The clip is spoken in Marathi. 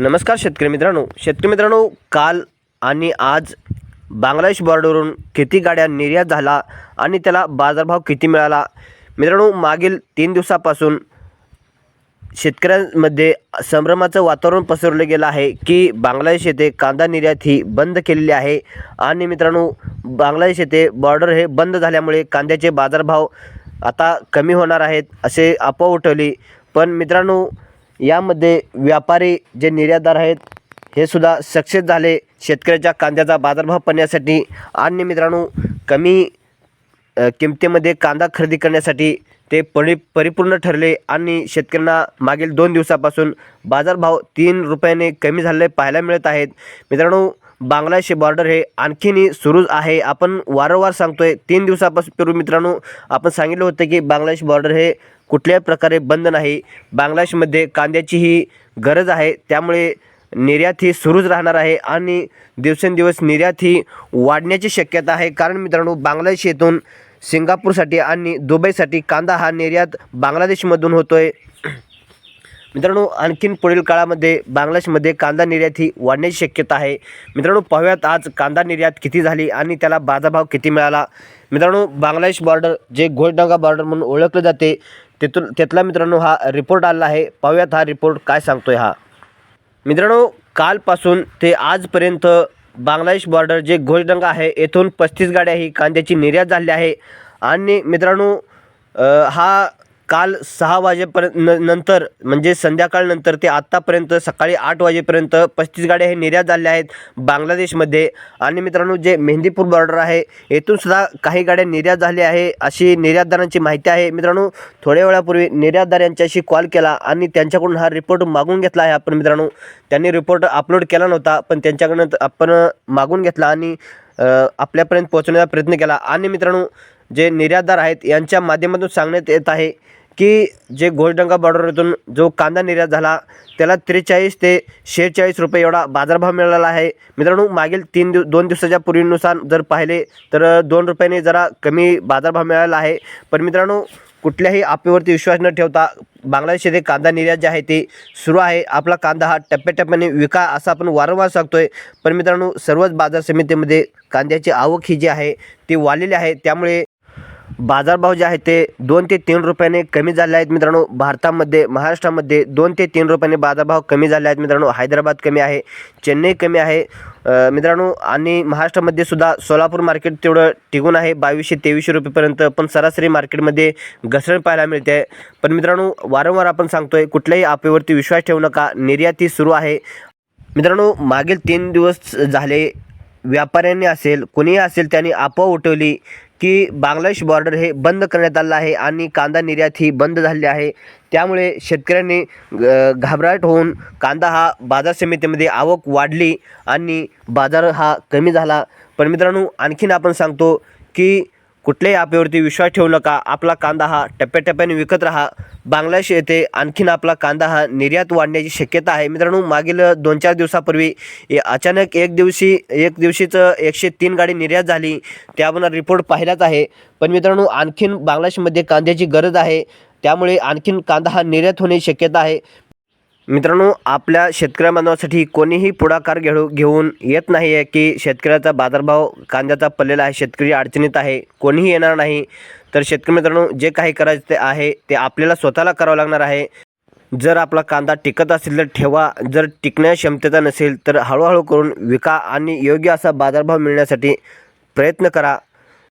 नमस्कार शेतकरी मित्रांनो. शेतकरी मित्रांनो काल आणि आज बांगलादेश बॉर्डरवरून किती गाड्या निर्यात झाला आणि त्याला बाजारभाव किती मिळाला? मित्रांनो मागील तीन दिवसापासून शेतकऱ्यांमध्ये संभ्रमाचं वातावरण पसरवलं गेलं आहे की बांगलादेश येथे कांदा निर्यात ही बंद केलेली आहे आणि मित्रांनो बांगलादेश येथे बॉर्डर हे बंद झाल्यामुळे कांद्याचे बाजारभाव आता कमी होणार आहेत असे अफवा उठवली. पण मित्रांनो यामध्ये व्यापारी जे निर्यातदार आहेत हे सुद्धा सक्सेस झाले. शेतकऱ्याच्या कांद्याचा बाजारभाव पडण्यासाठी आणि मित्रांनो कमी किमतीमध्ये कांदा खरेदी करण्यासाठी ते परि परिपूर्ण ठरले आणि शेतकऱ्यांना मागील दोन दिवसापासून बाजारभाव तीन रुपयाने कमी झालेले पाहायला मिळत आहेत. मित्रांनो बांगलादेश बॉर्डर हे आणखीनही सुरूच आहे. आपण वारंवार सांगतोय तीन दिवसापासून पूर्वी मित्रांनो आपण सांगितलं होतं की बांगलादेश बॉर्डर हे कुठल्याही प्रकारे बंद नाही. बांगलादेशमध्ये कांद्याची ही गरज आहे त्यामुळे निर्यात ही सुरूच राहणार आहे आणि दिवसेंदिवस निर्यात ही वाढण्याची शक्यता आहे. कारण मित्रांनो बांगलादेश येथून सिंगापूरसाठी आणि दुबईसाठी कांदा हा निर्यात बांगलादेशमधून होतो आहे मित्रांनो आणखीन पुढील काळामध्ये बांगलादेशमध्ये कांदा निर्यात ही वाढण्याची शक्यता आहे. मित्रांनो पाहूयात आज कांदा निर्यात किती झाली आणि त्याला बाजारभाव किती मिळाला. मित्रांनो बांगलादेश बॉर्डर जे घोषडंगा बॉर्डर म्हणून ओळखलं जाते तिथून त्यातला मित्रांनो हा रिपोर्ट आला आहे. पाहूयात हा रिपोर्ट काय सांगतोय हा. मित्रांनो कालपासून ते आजपर्यंत बांगलादेश बॉर्डर जे घोषडंगा आहे येथून पस्तीस गाड्या ही कांद्याची निर्यात झाली आहे. आणि मित्रांनो हा काल सहा वाजेपर्यंत न नंतर म्हणजे संध्याकाळनंतर ते आत्तापर्यंत सकाळी आठ वाजेपर्यंत पस्तीस गाड्या हे निर्यात झाल्या आहेत बांगलादेशमध्ये. आणि मित्रांनो जे मेहंदीपूर बॉर्डर आहे येथून सुद्धा काही गाड्या निर्यात झाल्या आहे अशी निर्यातदारांची माहिती आहे. मित्रांनो थोड्या वेळापूर्वी निर्यातदार यांच्याशी कॉल केला आणि त्यांच्याकडून हा रिपोर्ट मागून घेतला आहे आपण मित्रांनो. त्यांनी रिपोर्ट अपलोड केला नव्हता पण त्यांच्याकडनं आपण मागून घेतला आणि आपल्यापर्यंत पोहोचवण्याचा प्रयत्न केला. आणि मित्रांनो जे निर्यातदार आहेत यांच्या माध्यमातून सांगण्यात येत आहे की जे घोषडंगा बॉर्डरतून जो कांदा निर्यात झाला त्याला त्रेचाळीस ते शेहेचाळीस रुपये एवढा बाजारभाव मिळाला आहे. मित्रांनो मागील तीन दिव दोन दिवसाच्या पूर्वीनुसार जर पाहिले तर दोन रुपयाने जरा कमी बाजारभाव मिळाला आहे. पण मित्रांनो कुठल्याही आपेवरती विश्वास न ठेवता बांगलादेश येथे कांदा निर्यात जे आहे ते सुरू आहे. आपला कांदा हा टप्प्याटप्प्याने विका असा आपण वारंवार सांगतोय. पण मित्रांनो सर्वच बाजार समितीमध्ये कांद्याची आवक ही जी आहे ती वाढलेली आहे. त्यामुळे बाजारभाव जे आहे ते दोन ते तीन रुपयाने कमी झाले आहेत मित्रांनो. भारतामध्ये महाराष्ट्रामध्ये दोन ते तीन रुपयाने बाजारभाव कमी झाले आहेत मित्रांनो. हैदराबाद कमी आहे चेन्नई कमी आहे. मित्रांनो आणि महाराष्ट्रामध्ये सुद्धा सोलापूर मार्केट तेवढं टिकून आहे. बावीसशे तेवीसशे रुपयेपर्यंत पण सरासरी मार्केटमध्ये घसरण पाहायला मिळते. आहे पण मित्रांनो वारंवार आपण सांगतोय कुठल्याही आपेवरती विश्वास ठेवू नका. निर्याती सुरू आहे. मित्रांनो मागील तीन दिवस झाले व्यापाऱ्यांनी असेल कोणीही असेल त्यांनी आपोआ उठवली. की बांगलादेश बॉर्डर हे बंद करण्यात आलं आहे आणि कांदा निर्यात ही बंद झाली आहे. त्यामुळे शेतकऱ्यांनी घाबराट होऊन कांदा हा बाजार समितीमध्ये आवक वाढली आणि बाजार हा कमी झाला. पण मित्रांनो आणखीन आपण सांगतो की कुठल्याही ॲपवरती विश्वास ठेवू नका. आपला कांदा हा टप्प्याटप्प्याने विकत राहा. बांगलादेश येथे आणखीन आपला कांदा हा निर्यात वाढण्याची शक्यता आहे. मित्रांनो मागील दोन चार दिवसापूर्वी ए- अचानक एक दिवशी एक दिवशीचं एकशे तीन गाडी निर्यात झाली. त्यावर रिपोर्ट पाहिलाच आहे. पण मित्रांनो आणखीन बांगलादेशमध्ये कांद्याची गरज आहे. त्यामुळे आणखीन कांदा हा निर्यात होण्याची शक्यता आहे. मित्रांनो आपल्या शेतकऱ्या बांधवासाठी कोणीही पुढाकार घेऊ घेऊन येत नाही आहे की शेतकऱ्याचा बाजारभाव कांद्याचा पडलेला आहे शेतकरी अडचणीत आहे कोणीही येणार नाही. तर शेतकरी मित्रांनो जे काही करायचं ते आहे ते आपल्याला स्वतःला करावं लागणार आहे. जर आपला कांदा टिकत असेल तर ठेवा जर टिकण्या क्षमतेचा नसेल तर हळूहळू करून विका आणि योग्य असा बाजारभाव मिळण्यासाठी प्रयत्न करा.